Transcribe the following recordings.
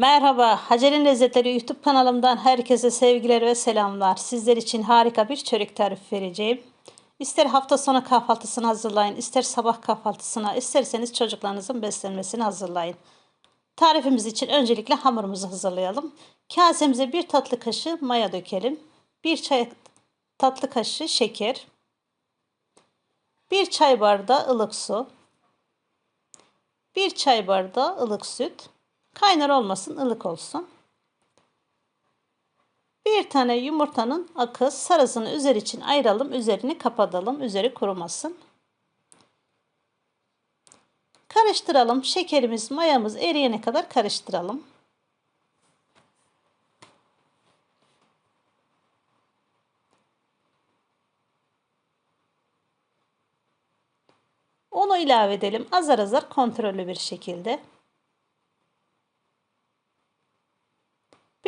Merhaba, Hacer'in Lezzetleri YouTube kanalımdan herkese sevgiler ve selamlar. Sizler için harika bir çörek tarifi vereceğim. İster hafta sonu kahvaltısını hazırlayın, ister sabah kahvaltısına, isterseniz çocuklarınızın beslenmesini hazırlayın. Tarifimiz için öncelikle hamurumuzu hazırlayalım. Kasemize bir tatlı kaşığı maya dökelim. Bir çay tatlı kaşığı şeker. Bir çay bardağı ılık su. Bir çay bardağı ılık süt. Kaynar olmasın, ılık olsun. Bir tane yumurtanın akı sarısını üzeri için ayıralım. Üzerini kapatalım. Üzeri kurumasın. Karıştıralım. Şekerimiz, mayamız eriyene kadar karıştıralım. Onu ilave edelim. Azar azar kontrollü bir şekilde.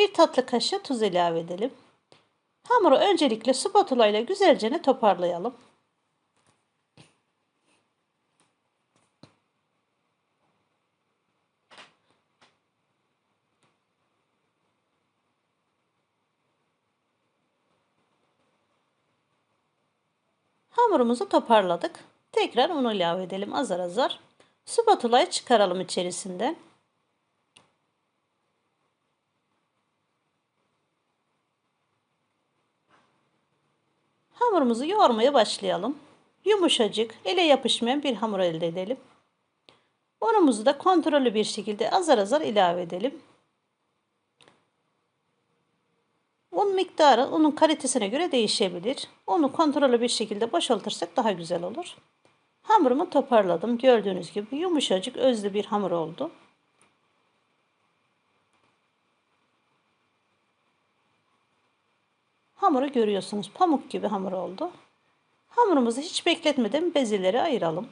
Bir tatlı kaşığı tuz ilave edelim. Hamuru öncelikle spatula ile güzelce toparlayalım. Hamurumuzu toparladık. Tekrar unu ilave edelim azar azar. Spatulayı çıkaralım içerisinden. Hamurumuzu yoğurmaya başlayalım. Yumuşacık, ele yapışmayan bir hamur elde edelim. Unumuzu da kontrollü bir şekilde azar azar ilave edelim. Un miktarı unun kalitesine göre değişebilir. Onu kontrollü bir şekilde boşaltırsak daha güzel olur. Hamurumu toparladım. Gördüğünüz gibi yumuşacık özlü bir hamur oldu. Hamuru görüyorsunuz. Pamuk gibi hamur oldu. Hamurumuzu hiç bekletmeden bezeleri ayıralım.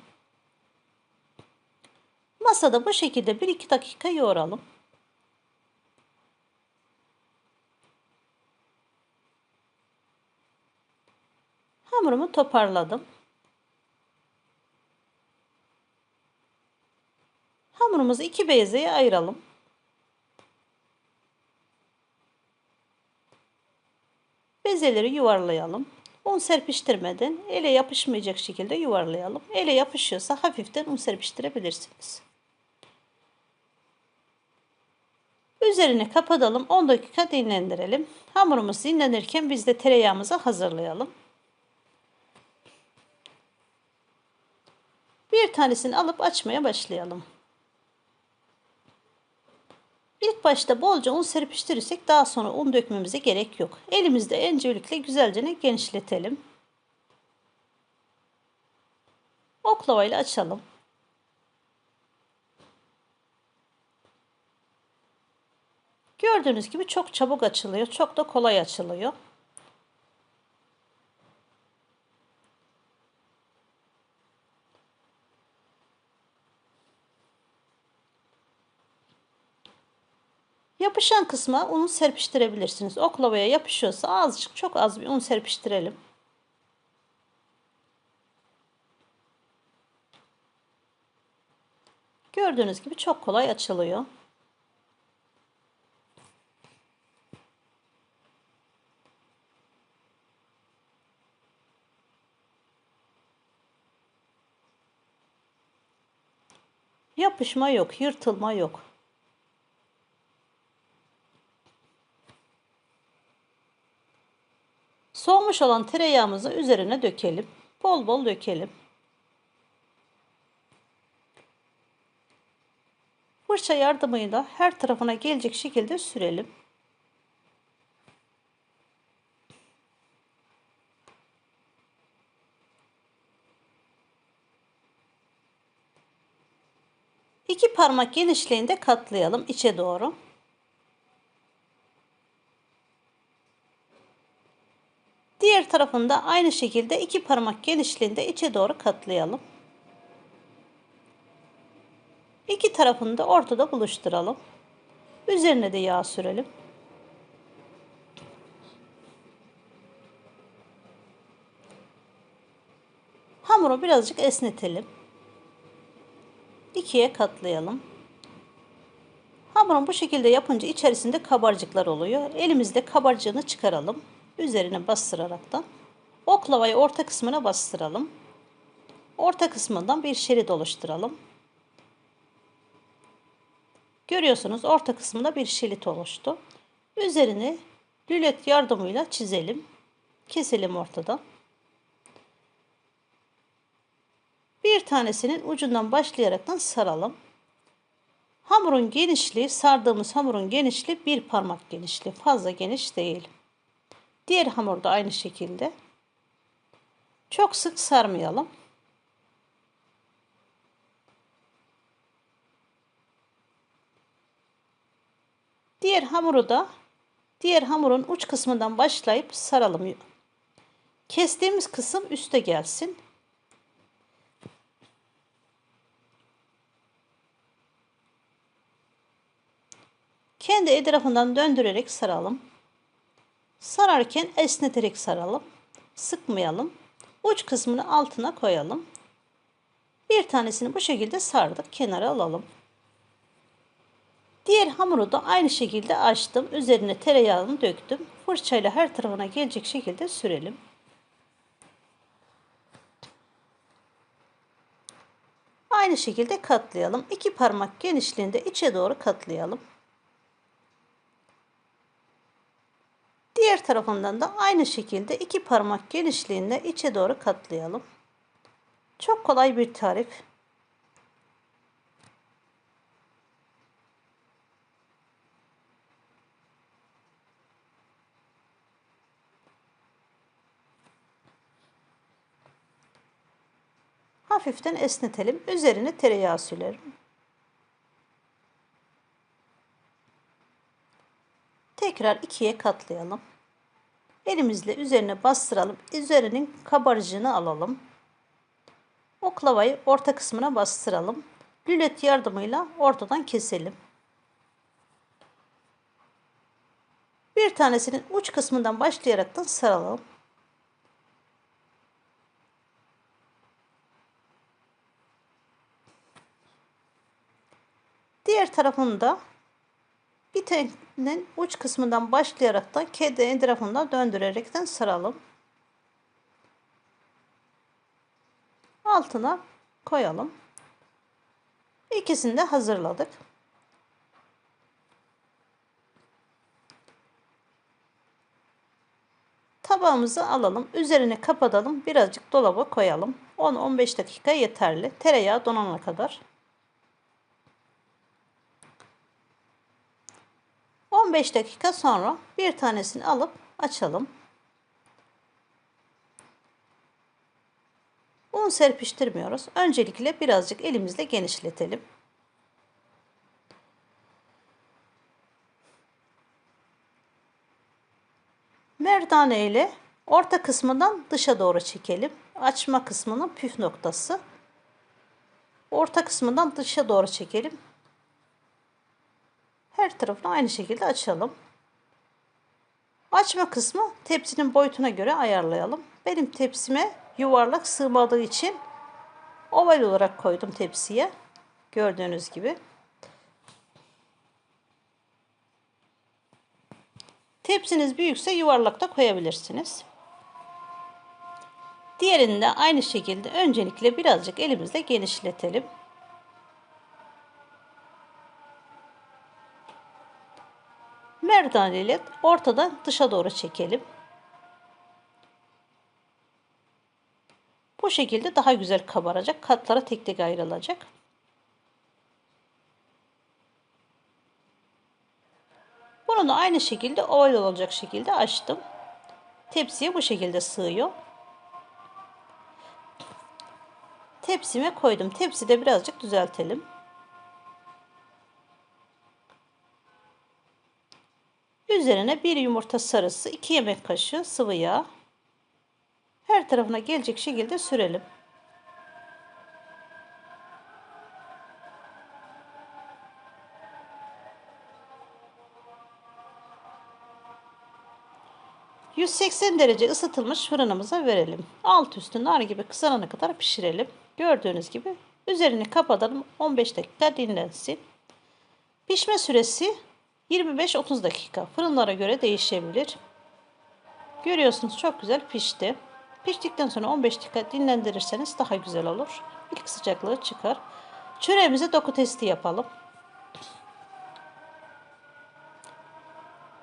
Masada bu şekilde 1-2 dakika yoğuralım. Hamurumu toparladım. Hamurumuzu iki bezeye ayıralım. Bezeleri yuvarlayalım. Un serpiştirmeden ele yapışmayacak şekilde yuvarlayalım. Ele yapışıyorsa hafiften un serpiştirebilirsiniz. Üzerine kapatalım. 10 dakika dinlendirelim. Hamurumuz dinlenirken biz de tereyağımızı hazırlayalım. Bir tanesini alıp açmaya başlayalım. İlk başta bolca un serpiştirirsek daha sonra un dökmemize gerek yok. Elimizde encelikle güzelce genişletelim. Oklava ile açalım. Gördüğünüz gibi çok çabuk açılıyor. Çok da kolay açılıyor. Yapışan kısma unu serpiştirebilirsiniz. Oklavaya yapışıyorsa azıcık çok az bir un serpiştirelim. Gördüğünüz gibi çok kolay açılıyor. Yapışma yok, yırtılma yok. Soğumuş olan tereyağımızı üzerine dökelim. Bol bol dökelim. Fırça yardımıyla her tarafına gelecek şekilde sürelim. İki parmak genişliğinde katlayalım içe doğru. Diğer tarafında aynı şekilde iki parmak genişliğinde içe doğru katlayalım. İki tarafını da ortada buluşturalım. Üzerine de yağ sürelim. Hamuru birazcık esnetelim. İkiye katlayalım. Hamurun bu şekilde yapınca içerisinde kabarcıklar oluyor. Elimizde kabarcığını çıkaralım. Üzerine bastıraraktan. Oklavayı orta kısmına bastıralım. Orta kısmından bir şerit oluşturalım. Görüyorsunuz orta kısmında bir şerit oluştu. Üzerini lület yardımıyla çizelim. Keselim ortadan. Bir tanesinin ucundan başlayaraktan saralım. Hamurun genişliği, sardığımız hamurun genişliği bir parmak genişliği. Fazla geniş değil. Diğer hamur da aynı şekilde. Çok sık sarmayalım. Diğer hamuru da diğer hamurun uç kısmından başlayıp saralım. Kestiğimiz kısım üste gelsin. Kendi etrafından döndürerek saralım. Sararken esneterek saralım. Sıkmayalım. Uç kısmını altına koyalım. Bir tanesini bu şekilde sardık. Kenara alalım. Diğer hamuru da aynı şekilde açtım. Üzerine tereyağını döktüm. Fırçayla her tarafına gelecek şekilde sürelim. Aynı şekilde katlayalım. İki parmak genişliğinde içe doğru katlayalım. Diğer tarafından da aynı şekilde iki parmak genişliğinde içe doğru katlayalım. Çok kolay bir tarif. Hafiften esnetelim. Üzerine tereyağı sürerim. Tekrar ikiye katlayalım. Elimizle üzerine bastıralım. Üzerinin kabarcığını alalım. Oklavayı orta kısmına bastıralım. Lület yardımıyla ortadan keselim. Bir tanesinin uç kısmından başlayaraktan saralım. Diğer tarafını da bir tenin uç kısmından başlayarak da kedi etrafından döndürerekten saralım. Altına koyalım. İkisini de hazırladık. Tabağımızı alalım. Üzerine kapatalım. Birazcık dolaba koyalım. 10-15 dakika yeterli. Tereyağı donana kadar. 15 dakika sonra bir tanesini alıp açalım. Un serpiştirmiyoruz. Öncelikle birazcık elimizle genişletelim. Merdane ile orta kısmından dışa doğru çekelim. Açma kısmının püf noktası. Orta kısmından dışa doğru çekelim. Her tarafını aynı şekilde açalım. Açma kısmı tepsinin boyutuna göre ayarlayalım. Benim tepsime yuvarlak sığmadığı için oval olarak koydum tepsiye. Gördüğünüz gibi. Tepsiniz büyükse yuvarlakta koyabilirsiniz. Diğerini de aynı şekilde öncelikle birazcık elimizle genişletelim. Merdane ile ortadan dışa doğru çekelim. Bu şekilde daha güzel kabaracak. Katlara tek tek ayrılacak. Bunu da aynı şekilde oval olacak şekilde açtım. Tepsiye bu şekilde sığıyor. Tepsime koydum. Tepside birazcık düzeltelim. Üzerine bir yumurta sarısı, 2 yemek kaşığı sıvı yağ. Her tarafına gelecek şekilde sürelim. ...180 derece ısıtılmış fırınımıza verelim. Alt üstü nar gibi kızarana kadar pişirelim. Gördüğünüz gibi üzerini kapatalım 15 dakika dinlensin. Pişme süresi 25-30 dakika. Fırınlara göre değişebilir. Görüyorsunuz çok güzel pişti. Piştikten sonra 15 dakika dinlendirirseniz daha güzel olur. İlk sıcaklığı çıkar. Çöreğimize doku testi yapalım.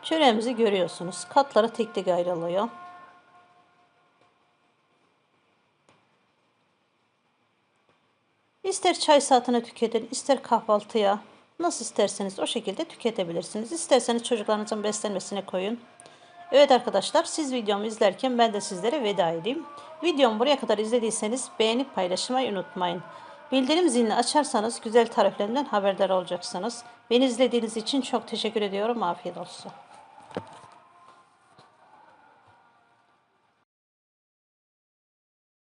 Çöreğimizi görüyorsunuz. Katları tek tek ayrılıyor. İster çay saatine tüketin, ister kahvaltıya. Nasıl isterseniz o şekilde tüketebilirsiniz. İsterseniz çocuklarınızın beslenmesine koyun. Evet arkadaşlar siz videomu izlerken ben de sizlere veda edeyim. Videomu buraya kadar izlediyseniz beğenip paylaşmayı unutmayın. Bildirim zilini açarsanız güzel tariflerimden haberdar olacaksınız. Beni izlediğiniz için çok teşekkür ediyorum. Afiyet olsun.